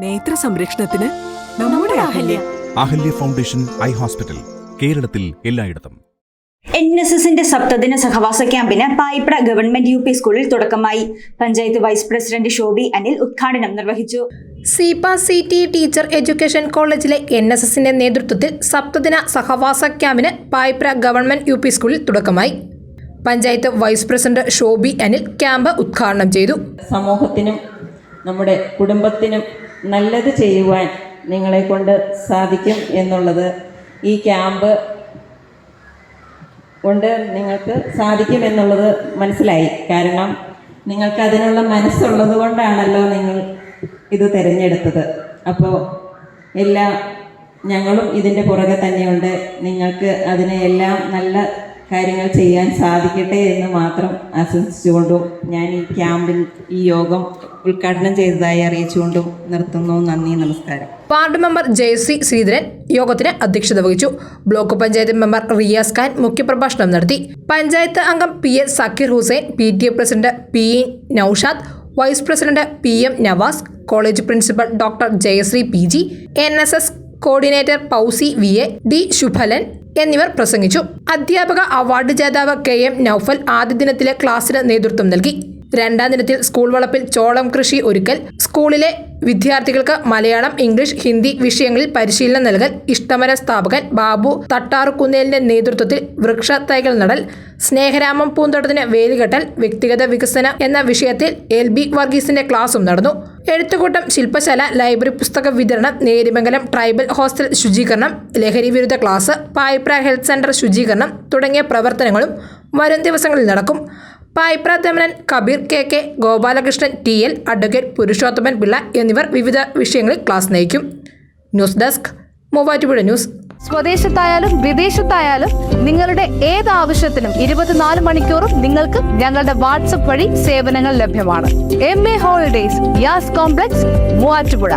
നേത്ര സംരക്ഷണത്തിന് നമ്മുടെ Ahalya. Ahalya. Foundation eye hospital കേരളത്തിൽ എല്ലായിടത്തും. എൻ എസ് എസിന്റെ സപ്തദിന സഹവാസ ക്യാമ്പിന് പായിപ്ര ഗവൺമെന്റ് യു പി സ്കൂളിൽ തുടക്കമായി. പഞ്ചായത്ത് വൈസ് പ്രസിഡന്റ് ഷോബി അനിൽ ഉദ്ഘാടനം നിർവഹിച്ചു. സീപ സി ടി ടീച്ചർ എഡ്യൂക്കേഷൻ കോളേജിലെ എൻ എസ് എസിന്റെ നേതൃത്വത്തിൽ സപ്തദിന സഹവാസ ക്യാമ്പിന് പായിപ്ര ഗവൺമെന്റ് യു പി സ്കൂളിൽ തുടക്കമായി. Panchayat vice president Shobi Anil camp ഉദ്ഘാടനം ചെയ്തു. സമൂഹത്തിനും നമ്മുടെ കുടുംബത്തിനും നല്ലത് ചെയ്യുവാൻ നിങ്ങളെ കൊണ്ട് സാധിക്കും എന്നുള്ളത് ഈ ക്യാമ്പ് കൊണ്ട് നിങ്ങൾക്ക് സാധിക്കും എന്നുള്ളത് മനസ്സിലായി. കാരണം നിങ്ങൾക്ക് അതിനുള്ള മനസ്സുള്ളത് കൊണ്ടാണല്ലോ നിങ്ങൾ ഇത് തിരഞ്ഞെടുത്തത്. അപ്പോൾ എല്ലാ ഞങ്ങളും ഇതിന്റെ പുറകെ തന്നെയുണ്ട്. നിങ്ങൾക്ക് അതിനെ എല്ലാം നല്ല കാര്യങ്ങൾ ചെയ്യാൻ സാധിക്കട്ടെ എന്ന് മാത്രം ആശംസിച്ചുകൊണ്ടും ഞാൻ ഈ ക്യാമ്പിൽ ഈ യോഗം ഉദ്ഘാടനം ചെയ്തതായി അറിയിച്ചുകൊണ്ടും നിർത്തുന്നു. നന്ദി നമസ്കാരം. വാർഡ് മെമ്പർ ജയശ്രീ ശ്രീധരൻ യോഗത്തിന് അധ്യക്ഷത വഹിച്ചു. ബ്ലോക്ക് പഞ്ചായത്ത് മെമ്പർ റിയാസ് ഖാൻ മുഖ്യപ്രഭാഷണം നടത്തി. പഞ്ചായത്ത് അംഗം P S Zakir Hussain P T A president P A Naushad vice president P M Navas college principal doctor Jayasree P G N S S coordinator Pausi V A D Shubhalan എന്നിവർ പ്രസംഗിച്ചു. അധ്യാപക award ജേതാവ് K M Noufal ആദ്യ ദിനത്തിലെ ക്ലാസ്സിന് നേതൃത്വം നൽകി. രണ്ടാം ദിനത്തിൽ സ്കൂൾ വളപ്പിൽ ചോളം കൃഷി ഒരുക്കൽ സ്കൂളിലെ വിദ്യാർത്ഥികൾക്ക് മലയാളം ഇംഗ്ലീഷ് ഹിന്ദി വിഷയങ്ങളിൽ പരിശീലനം നൽകൽ ഇഷ്ടമര സ്ഥാപകൻ ബാബു തട്ടാറുകുന്നേലിന്റെ നേതൃത്വത്തിൽ വൃക്ഷ തൈകൾ നടൽ സ്നേഹരാമം പൂന്തോട്ടത്തിന് വേലികെട്ടൽ വ്യക്തിഗത വികസനം എന്ന വിഷയത്തിൽ എൽ ബി വർഗീസിന്റെ ക്ലാസും നടന്നു. എഴുത്തുകൂട്ടം ശില്പശാല ലൈബ്രറി പുസ്തക വിതരണം നേരിമംഗലം ട്രൈബൽ ഹോസ്റ്റൽ ശുചീകരണം ലഹരി വിരുദ്ധ ക്ലാസ് പായിപ്ര ഹെൽത്ത് സെന്റർ ശുചീകരണം തുടങ്ങിയ പ്രവർത്തനങ്ങളും വരും ദിവസങ്ങളിൽ നടക്കും. Payipra Damanan Kabeer K K Gopalakrishnan T L advocate Purushothaman Pillai എന്നിവർ വിവിധ വിഷയങ്ങളിൽ ക്ലാസ് നയിക്കും. News desk Muvattupuzha news. സ്വദേശത്തായാലും വിദേശത്തായാലും നിങ്ങളുടെ ഏത് ആവശ്യത്തിനും ഇരുപത്തിനാല് മണിക്കൂറും നിങ്ങൾക്ക് ഞങ്ങളുടെ വാട്സപ്പ് വഴി സേവനങ്ങൾ ലഭ്യമാണ്. M A holidays Yas complex Muvattupuzha.